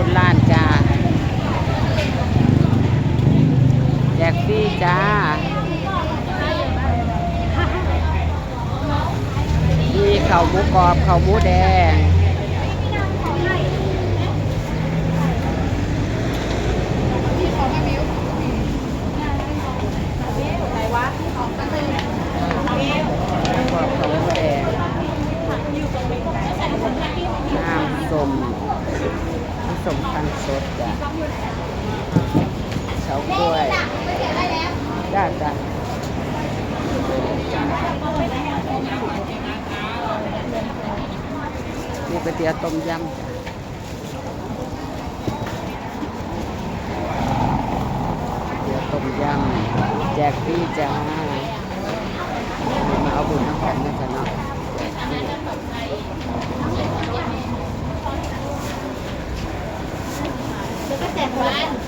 คนล้านจ้าแจกฟรีจ้ามีข้าหมูกรอบข้าวหมูแดงน้ำส้ม ส้มคั้นสดจ้ะเฉาก้วยจ้าจ้ะมีก๋วยเตี๋ยวต้มยำก๋วยเตี๋ยวต้มยำแจกฟรีจ้ามาเอา Bán.